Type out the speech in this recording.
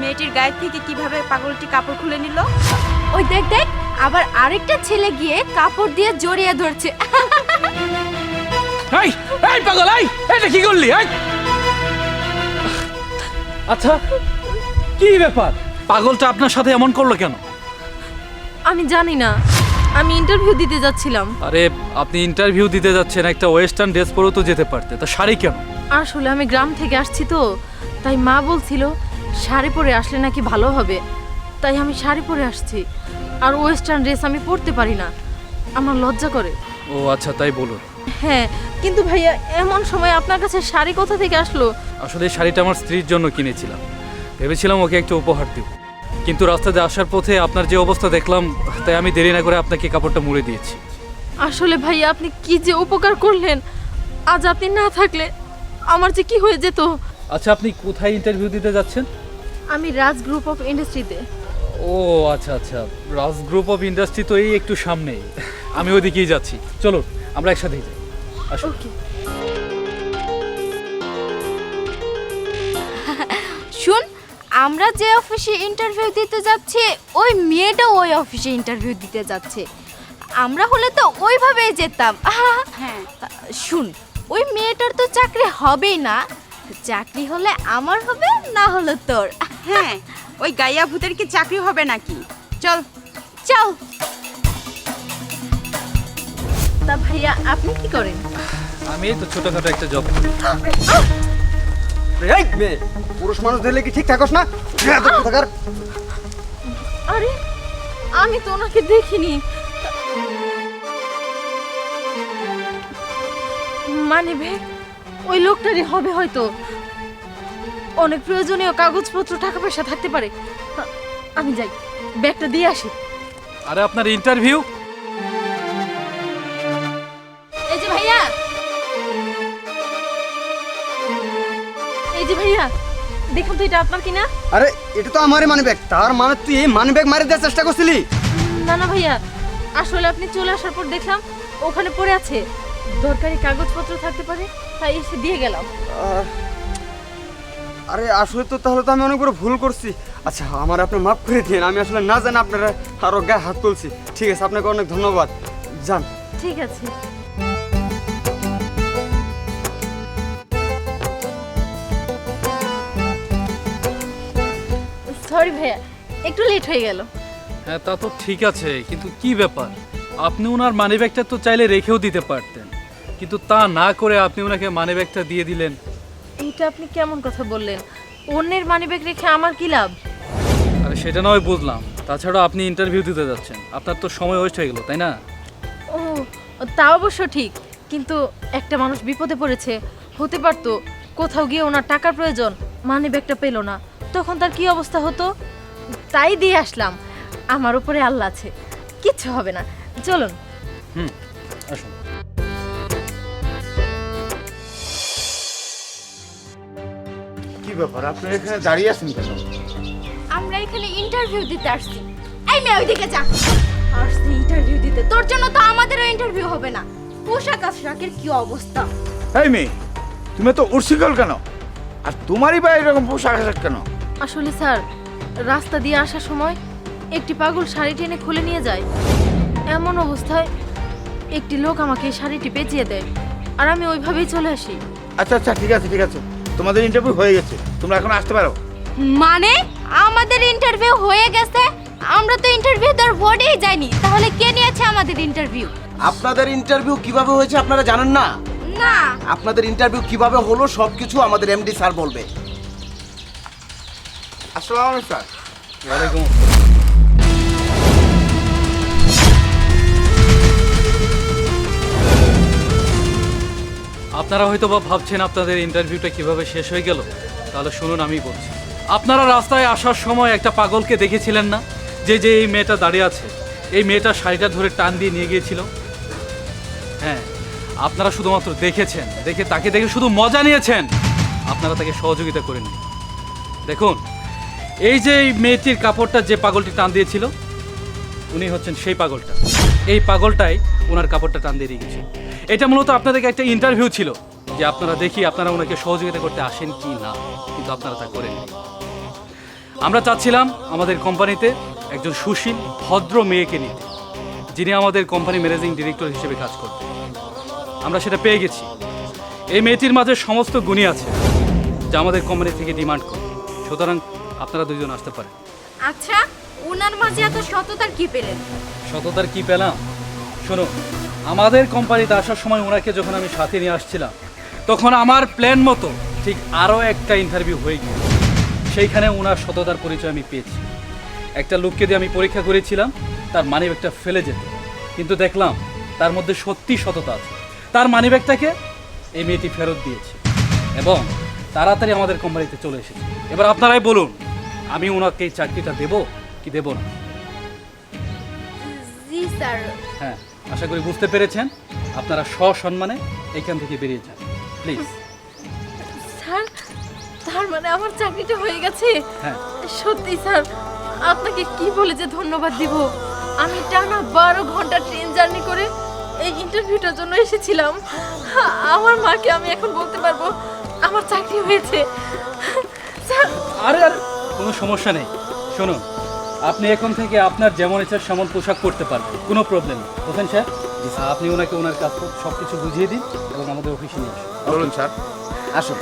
মেয়েটির গায়ে থেকে কীভাবে পাগলটি কাপড় খুলে নিল? ওই দেখ দেখ আবার আরেকটা ছেলে গিয়ে কাপড় দিয়ে জড়িয়ে ধরছে। এই এই পাগল এই এটা কি করলি এই? আচ্ছা কি ব্যাপার? পাগলটা আপনার সাথে এমন করল কেন? আমি জানি না। আমি ইন্টারভিউ দিতে যাচ্ছিলাম। আরে আপনি ইন্টারভিউ দিতে যাচ্ছেন একটা ওয়েস্টার্ন ড্রেস পরেও তো যেতে পারতে। তা শাড়ি কেন? আসলে আমি গ্রাম থেকে আসছি তো তাই মা বলছিল শাড়ি পরে আসলে নাকি ভালো হবে? তাই আমি শাড়ি পরে আসছি। আর ওয়েস্টার্ন ড্রেস আমি পরতে পারি না। আমার লজ্জা করে। ও আচ্ছা তাই বলুন হ্যাঁ কিন্তু ভাইয়া এমন সময় আপনার কাছে শাড়ি কোথা থেকে আসলো? আসলে এই শাড়িটা আমার স্ত্রীর জন্য কিনেছিলাম। ভেবেছিলাম ওকে একটা উপহার দেব। কিন্তু রাস্তাতে আসার পথে আপনার যে অবস্থা দেখলাম তাই আমি দেরি না করে আপনাকে কাপড়টা মুড়ে দিয়েছি। আসলে ভাইয়া আপনি কি যে উপকার করলেন আজ আপনি না থাকলে আমার যে কি হয়ে যেত? আচ্ছা আপনি কোথায় ইন্টারভিউ দিতে যাচ্ছেন? আমি রাজ গ্রুপ অফ ইন্ডাস্ট্রিতে। ও আচ্ছা আচ্ছা। রাজ গ্রুপ অফ ইন্ডাস্ট্রি তো এই একটু সামনেই আমি ওইদিকেই যাচ্ছি। চলো আমরা একসাথেই যাই। আসো ওকে। শুন আমরা যে অফিসে ইন্টারভিউ দিতে যাচ্ছি ওই মেয়েটা ওই অফিসে ইন্টারভিউ দিতে যাচ্ছে। আমরা হলে তো ওইভাবেই যেতাম। হ্যাঁ। শুন ওই মেয়েটার তো চাকরি হবেই না। চাকরি হলে আমার হবে না হলে তোর। হ্যাঁ ওই গাইয়া ভূতের কি চাকরি হবে নাকি? চল চল। তা ভাইয়া আপনি কি করেন? আমি তো ছোটখাটো একটা জব করি। এই মেয়ে পুরুষ মানুষ ধরলে কি ঠিক থাকস না? বেয়াদব আরে আমি তো ওনাকে দেখিনি। মানে বে ওই লোকটারই হবে হয়তো। অনেক প্রয়োজনীয় কাগজপত্র টাকা পয়সা থাকতে পারে। আমি যাই। ব্যাগটা দিয়ে আসি। আরে আপনার ইন্টারভিউ এই যে ভাইয়া! এই যে ভাইয়া! দেখুন তো এটা আপনার কিনা? আরে এটা তো আমারই মানি ব্যাগ তার মানে তুই এই মানি ব্যাগ মারি দেওয়ার চেষ্টা করছিলি? না না ভাইয়া। আসলে আপনি চলে আসার পর দেখলাম ওখানে পড়ে আছে। দরকারি কাগজপত্র থাকতে পারে তাই এসে দিয়ে গেলাম। আরে আসলে তো তাহলে তো আমি অনেক বড় ভুল করছি। আচ্ছা আমার আপনি মাফ করে দিন আমি আসলে না জানি আপনারা আরও গায়ে হাত তুলছি। ঠিক আছে আপনাকে অনেক ধন্যবাদ। যান। ঠিক আছে। সরি ভাইয়া একটু লেট হয়ে গেল। হ্যাঁ তা তো ঠিক আছে কিন্তু কি ব্যাপার? আপনি ওনার মানি ব্যাগটা তো চাইলে রেখেও দিতে পারতেন। কিন্তু তা না করে আপনি ওনাকে মানি ব্যাগটা দিয়ে দিলেন। এটা আপনি কেমন কথা বললেন? অন্যের মানিব্যাগ রেখে আমার কি লাভ? আরে সেটা নয় বুঝলাম। তাছাড়া আপনি ইন্টারভিউ দিতে যাচ্ছেন। আপনার তো সময় ওয়েস্ট হয়ে গেল তাই না? ও তা অবশ্য ঠিক। কিন্তু একটা মানুষ বিপদে পড়েছে। হতে পারতো কোথাও গিয়ে ওনার টাকার প্রয়োজন মানি ব্যাগটা পেল না। তখন তার কি অবস্থা হতো? তাই দিয়ে আসলাম। আমার উপরে আল্লাহ আছে। কিচ্ছু হবে না। চলুন। হুম আসুন। ব্যাপার? আপনারা এখানে দাঁড়িয়ে আছেন কেন? আমরা এখানে ইন্টারভিউ দিতে আসছি। এই মেয়ে ওইদিকে যা। আসছি ইন্টারভিউ দিতে। তোর জন্য তো আমাদেরও ইন্টারভিউ হবে না। পোশাক আশাকের কি অবস্থা? এই মেয়ে তুমি তো উর্সিকল কেন? আর তোমারই বা এরকম পোশাক আশাক কেন? আসলে স্যার রাস্তা দিয়ে আসার সময় একটি পাগল শাড়ি টেনে খুলে নিয়ে যায়। এমন অবস্থায় একটি লোক আমাকে এই শাড়িটি পেঁচিয়ে দেয়। আর আমি ওইভাবেই চলে আসি। আচ্ছা আচ্ছা ঠিক আছে ঠিক আছে। তোমাদের ইন্টারভিউ হয়ে গেছে। তোমরা এখন আসতে পারো। মানে? আমাদের ইন্টারভিউ হয়ে গেছে? আমরা তো ইন্টারভিউ দেওয়ার বোর্ডেই যাইনি। তাহলে কে নিয়েছে আমাদের ইন্টারভিউ আপনাদের ইন্টারভিউ কীভাবে হয়েছে আপনারা জানেন না? না। আপনাদের ইন্টারভিউ কীভাবে হলো সবকিছু আমাদের এমডি স্যার বলবে। আসসালামু আলাইকুম স্যার। ওয়ালাইকুম আপনারা হয়তো বা ভাবছেন আপনাদের ইন্টারভিউটা কীভাবে শেষ হয়ে গেল? তাহলে শুনুন আমি বলছি। আপনারা রাস্তায় আসার সময় একটা পাগলকে দেখেছিলেন না? যে যে এই মেয়েটা দাঁড়িয়ে আছে। এই মেয়েটা শাড়িটা ধরে টান দিয়ে নিয়ে গিয়েছিল। হ্যাঁ আপনারা শুধুমাত্র দেখেছেন। দেখে, তাকে দেখে শুধু মজা নিয়েছেন। আপনারা তাকে সহযোগিতা করেন দেখুন, এই যে এই মেয়েটির কাপড়টা যে পাগলটি টান দিয়েছিল উনি হচ্ছেন সেই পাগলটা। এই পাগলটাই ওনার কাপড়টা টান দিয়ে রেখেছে এটা মূলত আপনাদেরকে একটা ইন্টারভিউ ছিল যে আপনারা দেখি আপনারা ওনাকে সহযোগিতা করতে আসেন কি না, কিন্তু আপনারা তা করেন আমরা চাচ্ছিলাম আমাদের কোম্পানিতে একজন সুশীল, ভদ্র মেয়েকে নিতে, যিনি আমাদের কোম্পানি ম্যানেজিং ডিরেক্টর হিসেবে কাজ করতেন। আমরা সেটা পেয়ে গেছি। এই মেয়েটির মাঝে সমস্ত গুণই আছে যা আমাদের কোম্পানি থেকে ডিমান্ড করে। সুতরাং আপনারা দুজন আসতে পারেন। আচ্ছা ওনার মাঝে এত সততার কি পেলেন? সততার কি পেলাম? শোনো, আমাদের কোম্পানিতে আসার সময় ওনাকে যখন আমি সাথে নিয়ে আসছিলাম, তখন আমার প্ল্যান মতো ঠিক আরও একটা ইন্টারভিউ হয়ে গিয়ে সেইখানে ওনার সততার পরিচয় আমি পেয়েছি। একটা লোককে দিয়ে আমি পরীক্ষা করেছিলাম, তার মানিব্যাগটা ফেলে যেত। কিন্তু দেখলাম, তার মধ্যে সত্যি সততা আছে। তার মানিব্যাগটাকে এই মেয়েটি ফেরত দিয়েছে এবং তাড়াতাড়ি আমাদের কোম্পানিতে চলে এসেছে। এবার আপনারাই বলুন, আমি ওনাকে এই চাকরিটা দেবো? কি দেবো না? জি স্যার। হ্যাঁ আশা করি বুঝতে পেরেছেন। আপনারা সসম্মানে এখান থেকে বেরিয়ে যান প্লিজ। স্যার তার মানে আমার চাকরিটা হয়ে গেছে? হ্যাঁ। সত্যি স্যার আপনাকে কি বলে যে ধন্যবাদ দিব? আমি টানা বারো ঘণ্টা ট্রেন জার্নি করে এই ইন্টারভিউটার জন্য এসেছিলাম। আমার মাকে আমি এখন বলতে পারব আমার চাকরি হয়েছে। স্যার। আরে আরে কোনো সমস্যা নেই। শুনুন আপনি এখন থেকে আপনার যেমন ইচ্ছা সেমন পোশাক পরতে পারবেন। কোনো প্রবলেম নেই। হোসেন স্যার আপনি ওনাকে ওনার কাজ সব কিছু বুঝিয়ে দিন এবং আমাদের অফিসে নিয়ে আসুন। বলুন স্যার। আসুন।